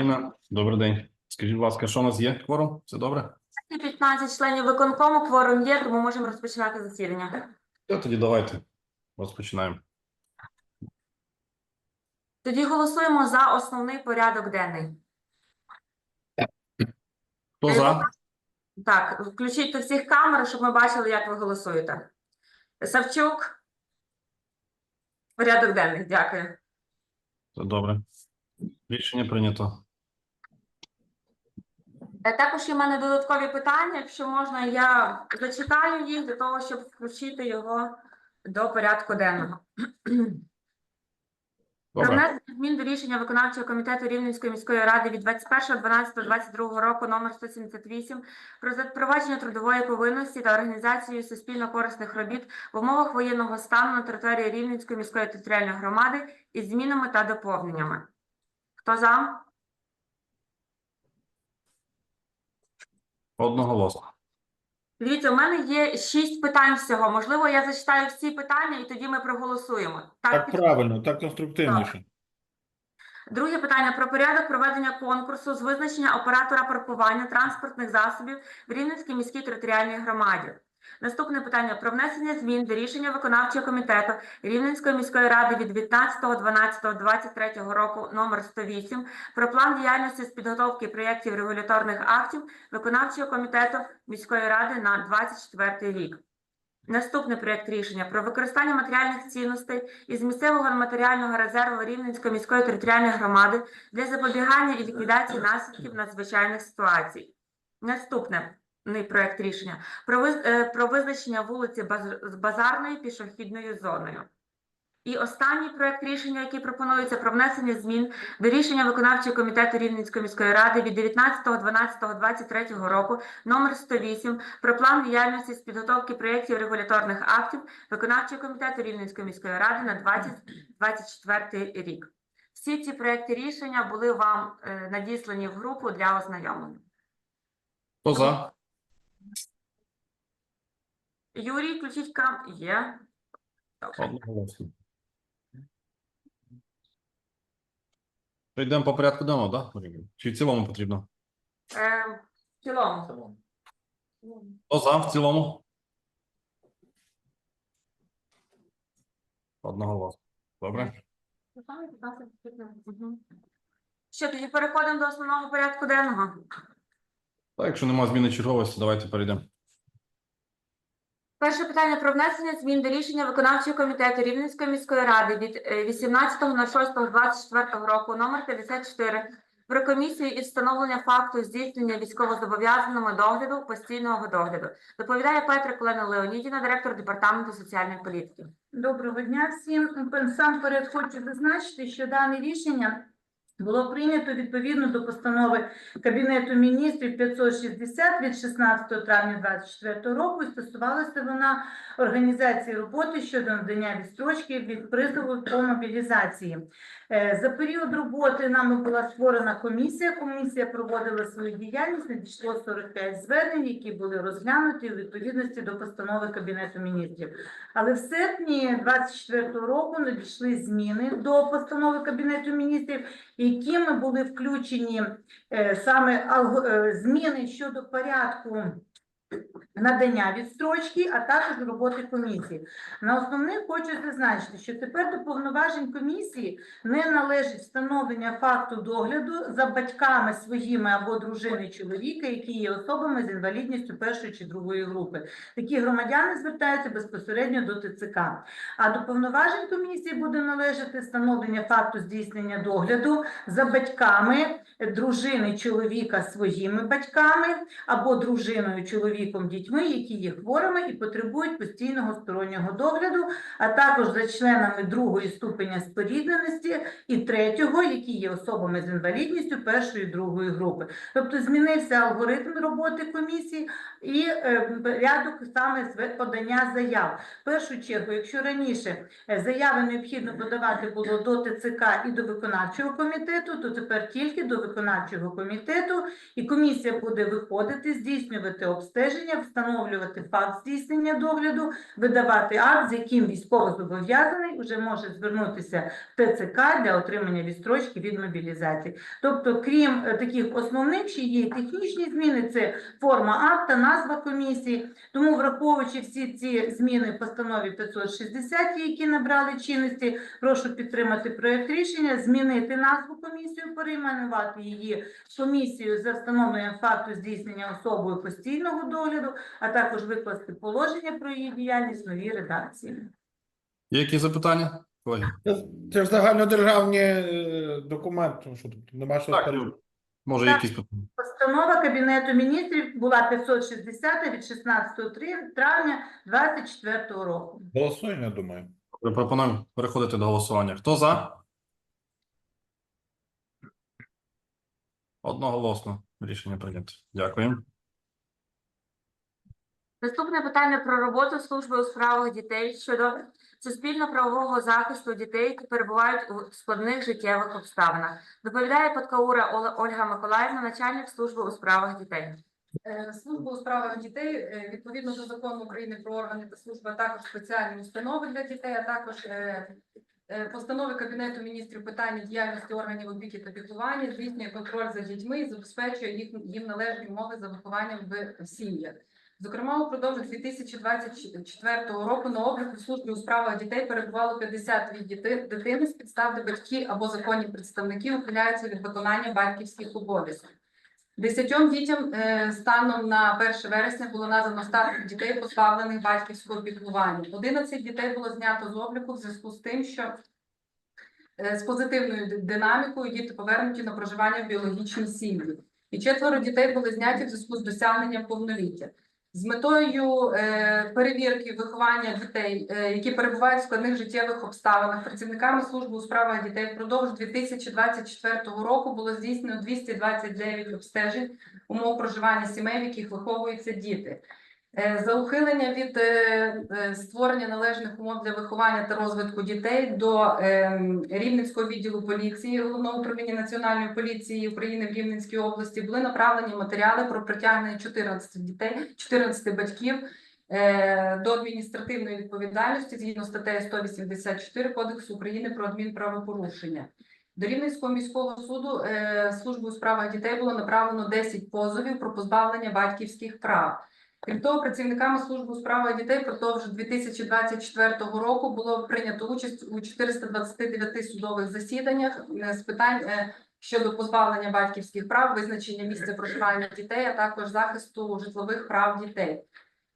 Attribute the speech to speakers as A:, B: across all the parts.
A: Каріна, добрий день. Скажіть, будь ласка, що у нас є? Кворум? Все добре?
B: 15 членів виконкому, кворум є, тому можемо розпочинати засідання.
A: То тоді давайте розпочинаємо.
B: Тоді голосуємо за основний порядок денний.
A: Хто за?
B: Так, включіть до всіх камер, щоб ми бачили, як ви голосуєте. Савчук. Порядок денний, дякую.
A: Все добре. Рішення прийнято.
B: Е, Також є в мене додаткові питання. Якщо можна, я зачитаю їх для того, щоб включити його до порядку денного. Про внесення змін до рішення виконавчого комітету Рівненської міської ради від 21.12.22 року номер 178 про запровадження трудової повинності та організацію суспільно-корисних робіт в умовах воєнного стану на території Рівненської міської територіальної громади із змінами та доповненнями. Хто за?
A: Одноголосно.
B: Дивіться, у мене є шість питань всього. Можливо, я зачитаю всі питання і тоді ми проголосуємо.
C: Так
B: під-
C: правильно, так конструктивніше.
B: Друге питання про порядок проведення конкурсу з визначення оператора паркування транспортних засобів в Рівненській міській територіальній громаді. Наступне питання про внесення змін до рішення виконавчого комітету Рівненської міської ради від 19.12.23 року номер 108 про план діяльності з підготовки проєктів регуляторних актів виконавчого комітету міської ради на 24 рік. Наступний проєкт рішення про використання матеріальних цінностей із місцевого матеріального резерву Рівненської міської територіальної громади для запобігання і ліквідації наслідків надзвичайних ситуацій. Наступне проєкт рішення про, е, визначення вулиці з базарною пішохідною зоною. І останній проєкт рішення, який пропонується про внесення змін до рішення виконавчого комітету Рівненської міської ради від 19.12.23 року номер 108 про план діяльності з підготовки проєктів регуляторних актів виконавчого комітету Рівненської міської ради на 2024 рік. Всі ці проекти рішення були вам е, надіслані в групу для ознайомлення.
A: Хто?
B: Юрій, включіть кам. Є. Добре.
A: Одноголосно. То Йдемо по порядку денного, так? Да? Чи в цілому потрібно?
B: Е, в цілому.
A: Хто за в цілому? Одноголосно. Добре.
B: Що, тоді переходимо до основного порядку денного.
A: Так, якщо немає зміни черговості, давайте перейдемо.
B: Перше питання про внесення змін до рішення виконавчого комітету Рівненської міської ради від е, 18.06.24 року номер 54 про комісію із встановлення факту здійснення військовозобов'язаними догляду постійного догляду. Доповідає Петра Колена Леонідіна, директор департаменту соціальної політики.
D: Доброго дня всім. Насамперед хочу зазначити, що дане рішення було прийнято відповідно до постанови Кабінету міністрів 560 від 16 травня 2024 року. І стосувалася вона організації роботи щодо надання відстрочки від призову по мобілізації. Е, За період роботи нами була створена комісія. Комісія проводила свою діяльність. Надійшло 45 звернень, які були розглянуті у відповідності до постанови Кабінету міністрів. Але в серпні 24 року надійшли зміни до постанови Кабінету міністрів, якими були включені е, саме е, зміни щодо порядку надання відстрочки, а також роботи комісії. На основних хочу зазначити, що тепер до повноважень комісії не належить встановлення факту догляду за батьками своїми або дружини чоловіка, які є особами з інвалідністю першої чи другої групи. Такі громадяни звертаються безпосередньо до ТЦК. А до повноважень комісії буде належати встановлення факту здійснення догляду за батьками дружини чоловіка своїми батьками або дружиною, чоловіком, дітьми, які є хворими і потребують постійного стороннього догляду, а також за членами другої ступеня спорідненості і третього, які є особами з інвалідністю першої і другої групи. Тобто змінився алгоритм роботи комісії і е, порядок саме подання заяв. В першу чергу, якщо раніше е, заяви необхідно подавати було до ТЦК і до виконавчого комітету, то тепер тільки до виконавчого комітету, і комісія буде виходити, здійснювати обстеження. встановлювати факт здійснення догляду, видавати акт, з яким військовозобов'язаний вже може звернутися в ТЦК для отримання відстрочки від мобілізації. Тобто, крім е, таких основних, ще є технічні зміни, це форма акта, назва комісії. Тому, враховуючи всі ці зміни в постанові 560, які набрали чинності, прошу підтримати проект рішення, змінити назву комісію, перейменувати її комісію за встановленням факту здійснення особою постійного догляду, а також викласти положення про її діяльність в новій редакції.
A: Є які запитання? Колеги?
C: Це, це ж загальнодержавні е, документи, що тут нема що
A: Так. Може
D: Так.
A: якісь питання?
D: Постанова Кабінету міністрів була 560 від 16 три- травня 2024 року.
C: Голосуємо, я думаю.
A: Пропонуємо переходити до голосування. Хто за? Одноголосно рішення прийнято. Дякую.
B: Наступне питання про роботу служби у справах дітей щодо суспільно-правового захисту дітей, які перебувають у складних життєвих обставинах. Доповідає Подкаура Ольга Миколаївна, начальник служби у справах дітей.
E: Е, Служба у справах дітей е, відповідно до закону України про органи та служби, а також спеціальні установи для дітей, а також е, постанови Кабінету міністрів питання діяльності органів опіки та піклування, здійснює контроль за дітьми і забезпечує їх їм належні умови за вихованням в сім'ях. Зокрема, упродовж 2024 року на обліку в службі у справах дітей перебувало 52 діти, дитини з підстав, де батьки або законні представники ухиляються від виконання батьківських обов'язків. Десятьом дітям е, станом на 1 вересня було названо статус дітей, позбавлених батьківського піклування. 11 дітей було знято з обліку в зв'язку з тим, що е, з позитивною динамікою діти повернуті на проживання в біологічній сім'ї. І четверо дітей були зняті в зв'язку з досягненням повноліття. З метою е, перевірки виховання дітей, е, які перебувають в складних життєвих обставинах, працівниками служби у справах дітей впродовж 2024 року було здійснено 229 обстежень умов проживання сімей, в яких виховуються діти. Е, За ухилення від е, е, створення належних умов для виховання та розвитку дітей до Рівненського відділу поліції Головного управління Національної поліції України в Рівненській області були направлені матеріали про притягнення 14 дітей, 14 батьків до адміністративної відповідальності згідно статтею 184 Кодексу України про адмінправопорушення. До Рівненського міського суду служби у справах дітей було направлено 10 позовів про позбавлення батьківських прав. Крім того, працівниками служби у справах дітей впродовж 2024 року було прийнято участь у 429 судових засіданнях е, з питань е, щодо позбавлення батьківських прав, визначення місця проживання дітей, а також захисту житлових прав дітей.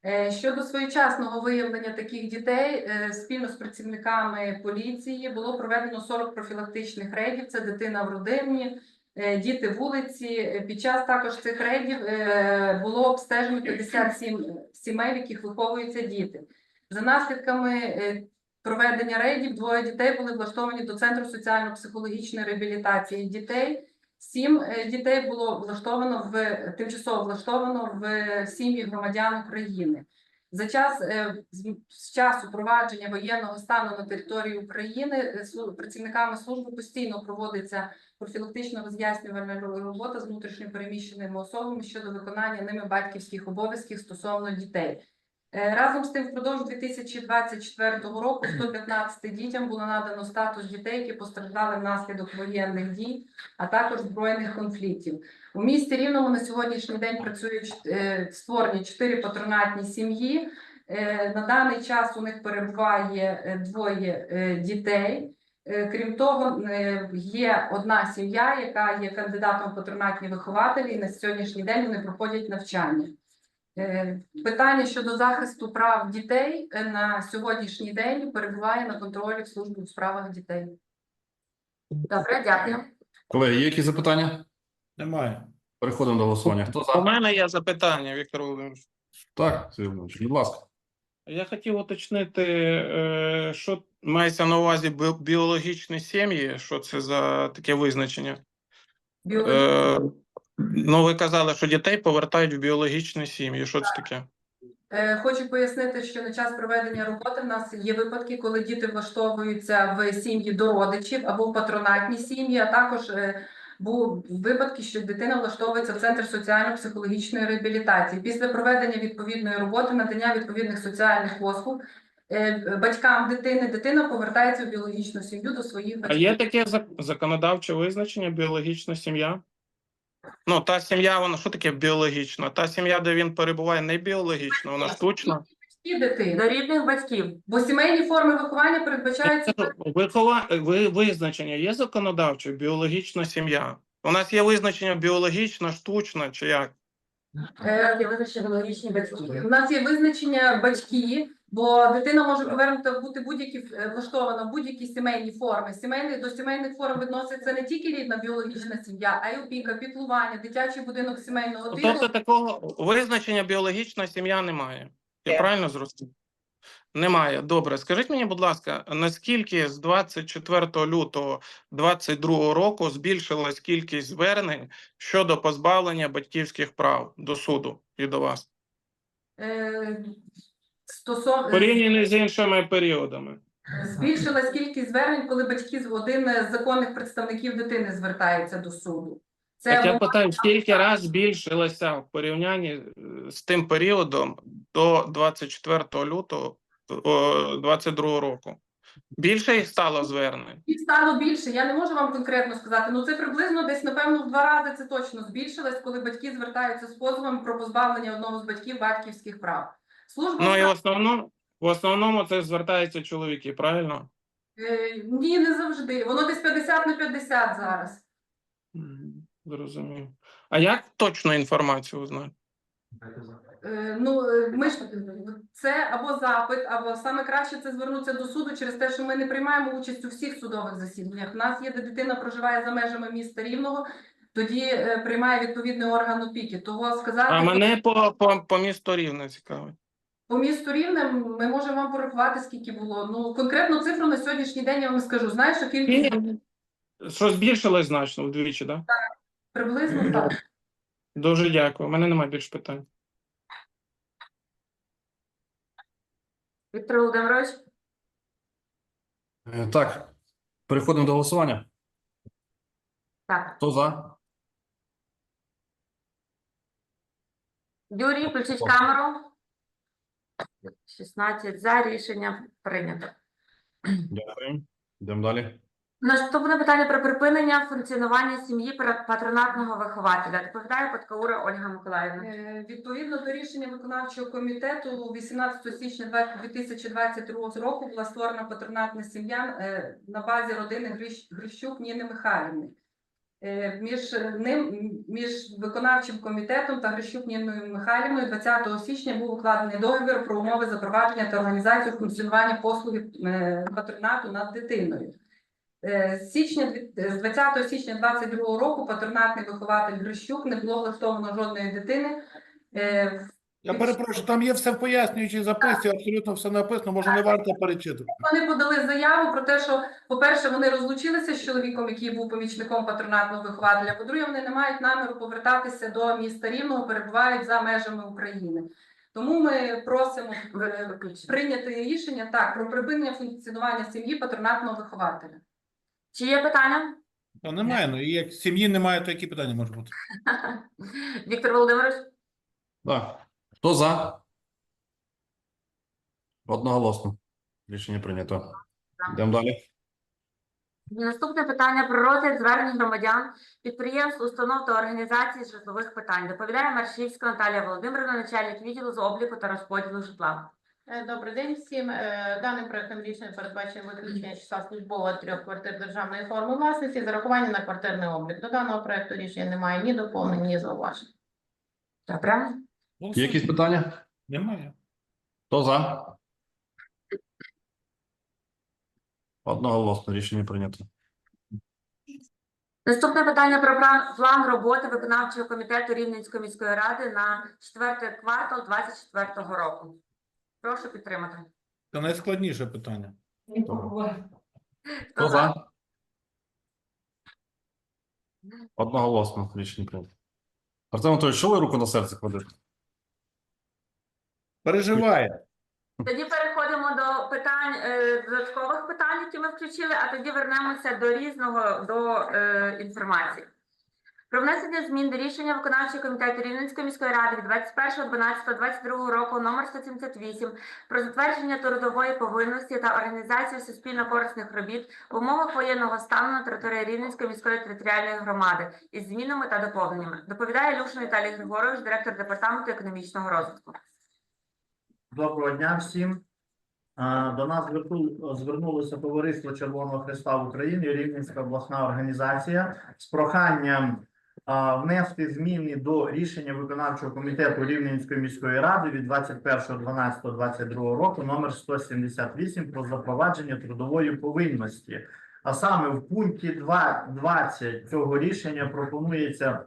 E: Е, Щодо своєчасного виявлення таких дітей, спільно з працівниками поліції було проведено 40 профілактичних рейдів. Це дитина в родині, діти вулиці. Е, Під час також цих рейдів е, було обстежено 57 сімей, в яких виховуються діти. За наслідками е, проведення рейдів двоє дітей були влаштовані до центру соціально-психологічної реабілітації дітей. Сім е, дітей було влаштовано в тимчасово влаштовано в сім'ї громадян України. За час е, з- часу провадження воєнного стану на території України е, працівниками служби постійно проводиться профілактично роз'яснювальна робота з внутрішньо переміщеними особами щодо виконання ними батьківських обов'язків стосовно дітей. Е, Разом з тим, впродовж 2024 року 115 дітям було надано статус дітей, які постраждали внаслідок воєнних дій, а також збройних конфліктів. У місті Рівному на сьогоднішній день працюють е, створені чотири патронатні сім'ї. Е, На даний час у них перебуває двоє дітей. Е, Крім того, е, є одна сім'я, яка є кандидатом в патронатні вихователі, і на сьогоднішній день вони проходять навчання. Е, Питання щодо захисту прав дітей на сьогоднішній день перебуває на контролі в службі у справах дітей.
B: Добре, дякую.
A: Колеги, є які запитання?
C: Немає.
A: Переходимо до голосування. Хто
F: У мене є запитання, Віктор Володимирович.
A: Так, Сергій Володимирович, будь ласка.
F: Я хотів уточнити, е, що мається на увазі бі- біологічні сім'ї, що це за таке визначення? Е, ну, ви казали, що дітей повертають в біологічні сім'ї. Що це таке?
E: Е, Хочу пояснити, що на час проведення роботи в нас є випадки, коли діти влаштовуються в сім'ї до родичів або в патронатні сім'ї, а також е, випадки, що дитина влаштовується в центр соціально-психологічної реабілітації. Після проведення відповідної роботи, надання відповідних соціальних послуг е, батькам дитини, дитина повертається в біологічну сім'ю до своїх
F: А є таке законодавче визначення біологічна сім'я? Ну, та сім'я, вона що таке біологічна? Та сім'я, де він перебуває, не біологічна, вона штучна.
E: І дитини.
B: До рідних батьків.
E: Бо сімейні форми виховання передбачаються
F: Вихова... ви- Визначення є законодавче, біологічна сім'я. У нас є визначення біологічна, штучна чи як?
E: е,
B: Є біологічні батьки.
E: У нас є визначення батьки, бо дитина може повернута бути будь-які е, влаштована в будь-які сімейні форми. Сімейні до сімейних форм відноситься не тільки рідна біологічна сім'я, а й опіка, піклування, дитячий будинок сімейного типу.
F: Тобто такого визначення біологічна сім'я немає. Я правильно зрозумів? Немає. Добре. Скажіть мені, будь ласка, наскільки з 24 лютого 2022 року збільшилась кількість звернень щодо позбавлення батьківських прав до суду і до вас?
E: Е, стосовно
F: Порівняно з іншими періодами.
E: збільшилась кількість звернень, коли батьки з один з законних представників дитини звертається до суду. Це
F: Так я питаю, скільки раз збільшилася в порівнянні е, з тим періодом до 24 лютого 2022 року? Більше їх стало звернень?
E: Їх стало більше. Я не можу вам конкретно сказати. Ну це приблизно десь напевно в два рази це точно збільшилось, коли батьки звертаються з позовом про позбавлення одного з батьків батьківських прав. Служба
F: Ну і в основному, в основному це звертаються чоловіки, правильно?
E: Е, ні, не завжди. Воно десь 50 на 50 зараз.
F: Мгм, Зрозумів. А як точно інформацію узнати?
E: Е, ну е, ми ж це або запит, або саме краще це звернутися до суду через те, що ми не приймаємо участь у всіх судових засіданнях. У нас є де дитина проживає за межами міста Рівного. Тоді е, приймає відповідний орган опіки. Того сказати
F: А мене по, по, по місту Рівне цікавить.
E: По місту Рівне ми можемо вам порахувати, скільки було. Ну, конкретну цифру на сьогоднішній день я вам скажу. Знаєш, що кількість
F: Що збільшилось значно вдвічі, так?
E: Приблизно так.
F: Дуже дякую. У мене немає більше питань.
B: Віктор Володимирович,
A: Е, Так, переходимо до голосування.
B: так.
A: Хто за?
B: Юрій, включіть камеру. 16 за, рішення прийнято.
A: Дякую. Йдемо далі.
B: Наступне питання про припинення функціонування сім'ї патронатного вихователя. Доповідає Подкаура Ольга Миколаївна.
E: Е, Відповідно до рішення виконавчого комітету 18 січня 20- 2022 року була створена патронатна сім'я е, на базі родини Грищ- Грищук Ніни Михайлівни. Е, Між ним, між виконавчим комітетом та Грищук Ніною Михайлівною 20 січня був укладений договір про умови запровадження та організацію функціонування послуги патронату над дитиною. Е, З січня дві- з 20 січня 22 року патронатний вихователь Грищук не було влаштовано жодної дитини. Е,
C: Я перепрошую, там є все в пояснюючій записці, абсолютно все написано, може не варто перечитувати.
E: Вони подали заяву про те, що, по-перше, вони розлучилися з чоловіком, який був помічником патронатного вихователя. По-друге, вони не мають наміру повертатися до міста Рівного, перебувають за межами України. Тому ми просимо е, прийняти рішення так про припинення функціонування сім'ї патронатного вихователя.
B: Чи є питання?
C: Та немає, ну і як сім'ї немає, то які питання можуть бути?
B: Віктор Володимирович,
A: Так. Хто за? Одноголосно. Рішення прийнято. Йдемо далі.
B: наступне питання про розгляд звернень громадян, підприємств, установ та організацій з житлових питань. Доповідає Маршівська Наталія Володимирівна, начальник відділу з обліку та розподілу житла.
G: Е, Добрий день всім. Е, Даним проектом рішення передбачено виключення числа службового трьох квартир державної форми власності з зарахування на квартирний облік. До даного проекту рішення немає ні доповнень, ні зауважень.
B: Добре.
A: Є якісь питання?
C: Немає.
A: Хто за? Одноголосно. Рішення прийнято.
B: Наступне питання про план, план роботи виконавчого комітету Рівненської міської ради на четвертий квартал 2024 року. Прошу підтримати.
C: Це найскладніше питання.
A: Хто за? Одноголосно. Рішення прийнято. Артем Анатолійович, що ви руку на серце кладете?
C: Переживає.
B: Тоді переходимо до питань е, додаткових питань, які ми включили, а тоді вернемося до різного до е, інформації. Про внесення змін до рішення виконавчого комітету Рівненської міської ради від 21.12.22 року номер 178 про затвердження трудової повинності та організацію суспільно-корисних робіт в умовах воєнного стану на території Рівненської міської територіальної громади із змінами та доповненнями. Доповідає Люшин Віталій Григорович, директор департаменту економічного розвитку.
H: Доброго дня всім. До нас зверну- звернулося Товариство Червоного Христа в Україні, Рівненська обласна організація з проханням внести зміни до рішення виконавчого комітету Рівненської міської ради від 21.12.22 року номер 178 про запровадження трудової повинності. А саме в пункті 2.20 цього рішення пропонується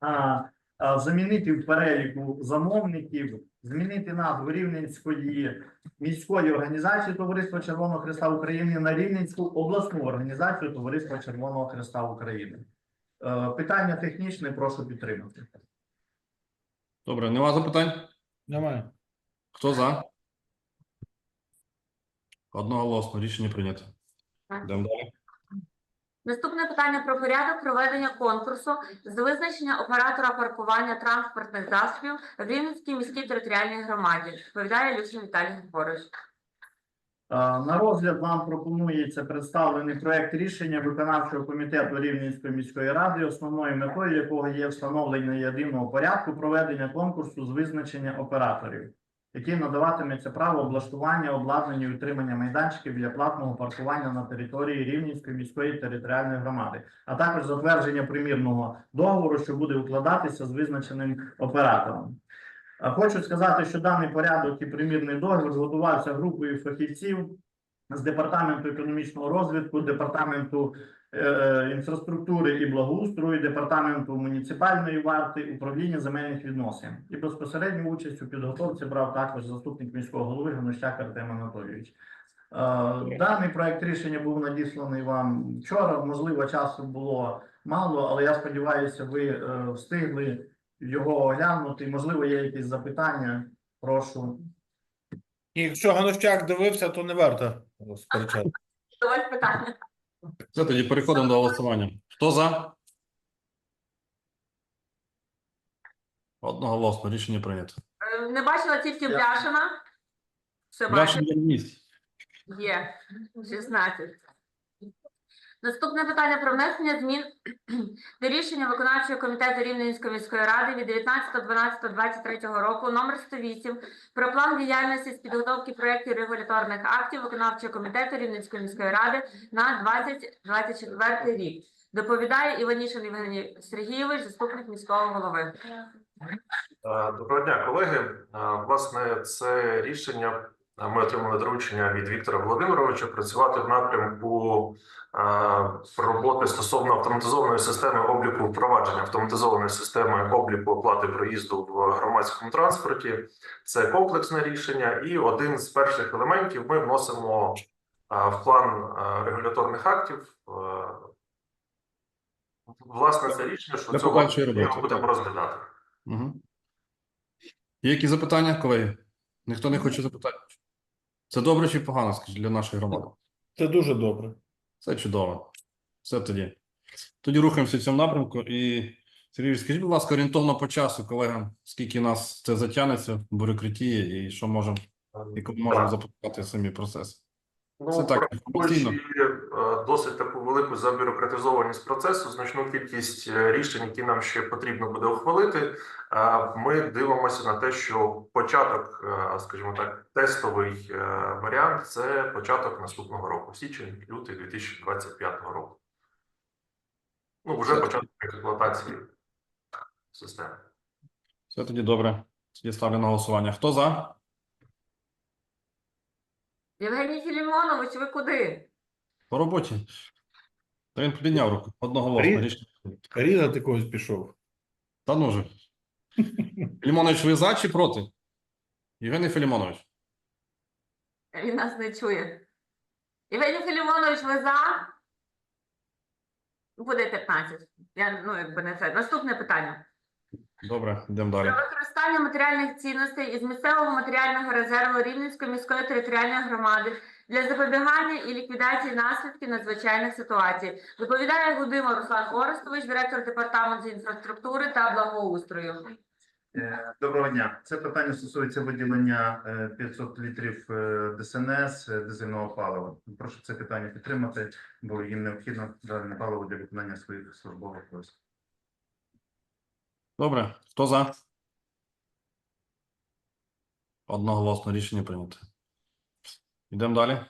H: а, а, замінити в переліку замовників, змінити назву Рівненської міської організації Товариства Червоного Христа України на Рівненську обласну організацію Товариства Червоного Христа України. Е, Питання технічне, прошу підтримати.
A: Добре, нема запитань?
C: Немає.
A: Хто за? Одноголосно, рішення прийнято. Йдемо далі.
B: Наступне питання про порядок проведення конкурсу з визначення оператора паркування транспортних засобів в Рівненській міській територіальній громаді. Відповідає Люшин Віталій Григорович.
H: Е, На розгляд вам пропонується представлений проект рішення виконавчого комітету Рівненської міської ради, основною метою якого є встановлення єдиного порядку проведення конкурсу з визначення операторів, який надаватиметься право облаштування, обладнання і утримання майданчиків для платного паркування на території Рівненської міської територіальної громади, а також затвердження примірного договору, що буде укладатися з визначеним оператором. А Хочу сказати, що даний порядок і примірний договір готувався групою фахівців з департаменту економічного розвитку, департаменту е, е, інфраструктури і благоустрою, департаменту муніципальної варти, управління земельних відносин. І безпосередню участь у підготовці брав також заступник міського голови Ганущак Артем Анатолійович. Е, Даний проект рішення був надісланий вам вчора. Можливо, часу було мало, але я сподіваюся, ви е, встигли його оглянути. Можливо, є якісь запитання. Прошу.
C: І якщо Ганущак дивився, то не варто сперечати.
B: Давай питання.
A: Все, тоді переходимо до голосування. Хто за? Одноголосно, рішення прийнято.
B: Е, Не бачила тільки Бляшина. Все.
A: Бляшин є на.
B: Є 16. Наступне питання про внесення змін до рішення виконавчого комітету Рівненської міської ради від 19.12.23 року номер 108 про план діяльності з підготовки проєктів регуляторних актів виконавчого комітету Рівненської міської ради на 2024 рік. Доповідає Іванішин Євгеній Сергійович, заступник міського голови.
I: Доброго дня, колеги. Власне, це рішення ми отримали доручення від Віктора Володимировича працювати в напрямку роботи стосовно автоматизованої системи обліку впровадження автоматизованої системи обліку оплати проїзду в громадському транспорті. Це комплексне рішення, і один з перших елементів ми вносимо е, в план е, регуляторних актів. е, Власне, це рішення, що
A: Для
I: цього ми будемо розглядати.
A: Угу. Які запитання, колеги? Ніхто не хоче запитати? Це добре чи погано, скажіть, для нашої громади?
C: Це дуже добре.
A: Це чудово. Все тоді. Тоді рухаємося в цьому напрямку. І Сергій, скажіть, будь ласка, орієнтовно по часу, колегам, скільки нас це затягнеться в бюрократії і що можемо, і можемо запускати самі процеси?
I: Ну,
A: Це так,
I: враховуючи е, досить таку велику забюрократизованість процесу, значну кількість е, рішень, які нам ще потрібно буде ухвалити. е, Ми дивимося на те, що початок, скажімо так, тестовий варіант це початок наступного року, січень, лютий 2025 року. Ну, вже початок експлуатації системи.
A: Все тоді добре. Тоді ставлю на голосування. Хто за?
B: Євгеній Філімонович, ви куди?
A: По роботі. Та він підняв руку. Одноголосно.
C: Рі-
A: Рішення.
C: Різати когось пішов.
A: Та ну же. Філімонович, ви за чи проти? Євгеній Філімонович.
B: Він нас не чує. Євгеній Філімонович, ви за? Буде 15. Я, ну, якби не це. Наступне питання.
A: Добре, йдемо далі.
B: Про використання матеріальних цінностей із місцевого матеріального резерву Рівненської міської територіальної громади для запобігання і ліквідації наслідків надзвичайних ситуацій. Доповідає Гудима Руслан Орестович, директор департаменту інфраструктури та благоустрою.
J: Е, Доброго дня. Це питання стосується виділення е, 500 літрів е, ДСНС е, дизельного палива. Прошу це питання підтримати, бо їм необхідно дане паливо для виконання своїх службових обов'язків.
A: Добре, хто за? Одноголосно рішення прийнято. Йдемо далі.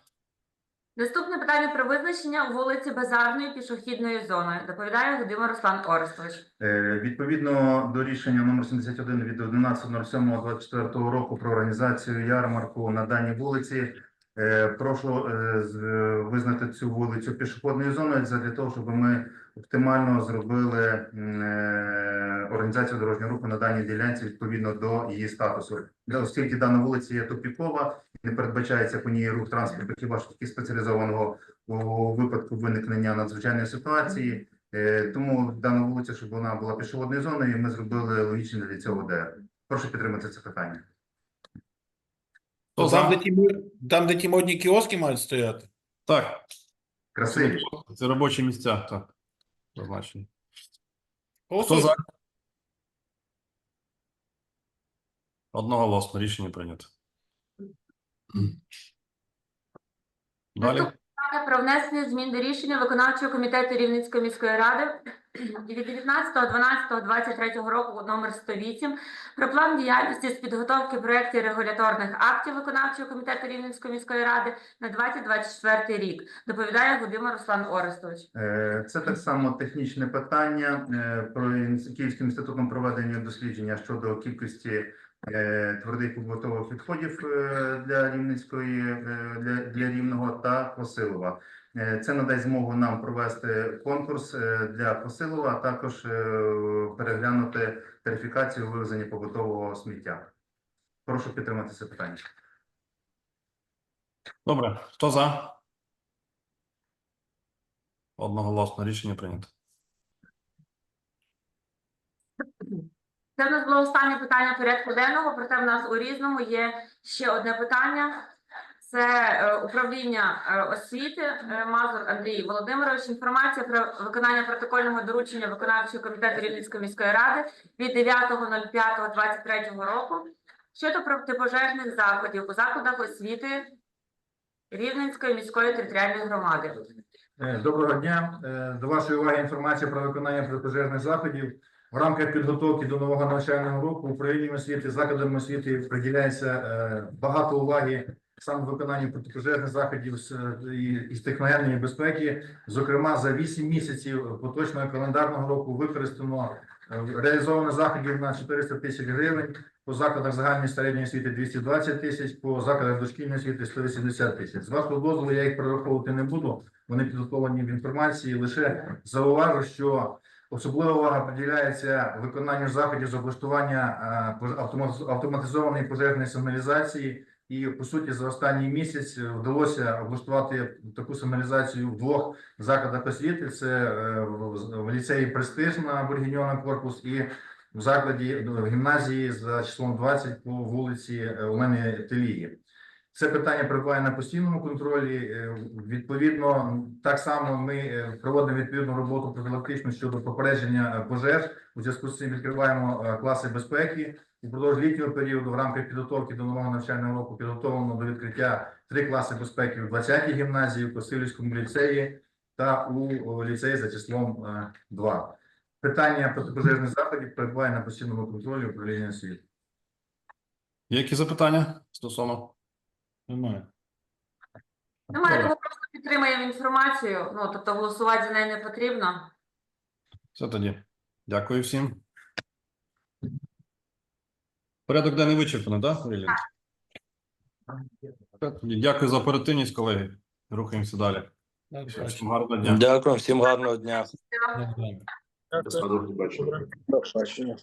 B: Наступне питання про визначення вулиці Базарної пішохідної зони. Доповідає Гудима Руслан Орестович.
J: Е, Відповідно до рішення номер 71 від 11.07.24 року про організацію ярмарку на даній вулиці, прошу е, визнати цю вулицю пішохідною зоною для того, щоб ми оптимально зробили е, організацію дорожнього руху на даній ділянці відповідно до її статусу. Оскільки дана вулиця є тупікова, не передбачається по ній рух транспорту, хіба що таки спеціалізованого у випадку виникнення надзвичайної ситуації. Е, Тому дана вулиця, щоб вона була пішохідною зоною, ми зробили логічне для цього ДР. Прошу підтримати це питання.
A: Хто
C: Там, де ті, там, де ті модні кіоски мають стояти.
A: Так,
J: Красиві.
A: це робочі місця, так. Зазначені. Хто за? Одноголосно рішення прийнято. Далі.
B: Про внесення змін до рішення виконавчого комітету Рівненської міської ради від 19.12.23 року номер 108 про план діяльності з підготовки проєктів регуляторних актів виконавчого комітету Рівненської міської ради на 2024 рік. Доповідає Гудима Руслан Орестович.
J: Е, Це так само технічне питання е, про Київським інститутом проведення дослідження щодо кількості е, твердих побутових відходів для Рівненської для, для Рівного та Посилова. Е, Це надасть змогу нам провести конкурс е, для Посилова, а також е, переглянути тарифікацію вивезення побутового сміття. Прошу підтримати це питання.
A: Добре, хто за? Одноголосно рішення прийнято.
B: Це в нас було останнє питання порядку денного, проте в нас у різному є ще одне питання. Це е, управління е, освіти е, Мазур Андрій Володимирович. Інформація про виконання протокольного доручення виконавчого комітету Рівненської міської ради від 9.05.23 року щодо протипожежних заходів у закладах освіти Рівненської міської територіальної громади.
K: Доброго дня. До вашої уваги інформація про виконання протипожежних заходів. В рамках підготовки до нового навчального року управлінням освіти, закладами освіти приділяється багато уваги саме виконанню протипожежних заходів з, е, із техногенної безпеки. Зокрема, за 8 місяців поточного календарного року використано е, реалізовано заходів на 400 тисяч гривень, по закладах загальної середньої освіти 220 тисяч, по закладах дошкільної освіти 180 тисяч. З вашого дозволу я їх перераховувати не буду. Вони підготовлені в інформації. Лише зауважу, що особлива увага приділяється виконанню заходів з облаштування е, автоматизованої пожежної сигналізації. І по суті, за останній місяць е, вдалося облаштувати таку сигналізацію в двох закладах освіти: це е, в ліцеї Престиж на Бургіньона корпус і в закладі е, в гімназії за числом 20 по вулиці Олени Телії. Це питання перебуває на постійному контролі. Е, Відповідно, так само ми е, проводимо відповідну роботу профілактичну щодо попередження е, пожеж. У зв'язку з цим відкриваємо класи безпеки. Упродовж літнього періоду в рамках підготовки до нового навчального року підготовлено до відкриття три класи безпеки в 20-й гімназії, в Косилівському ліцеї та у ліцеї за числом 2. Питання протипожежних заходів перебуває на постійному контролі управління освіти.
A: Які запитання стосовно?
C: Немає.
B: Немає, тому просто підтримуємо інформацію. Ну тобто голосувати за неї не потрібно.
A: Все тоді. Дякую всім. Порядок денний вичерпано, так, тоді. Дякую за оперативність, колеги. Рухаємося далі. Всім гарного дня.
L: Дякую, всім гарного дня.
M: побачення.
L: До побачення.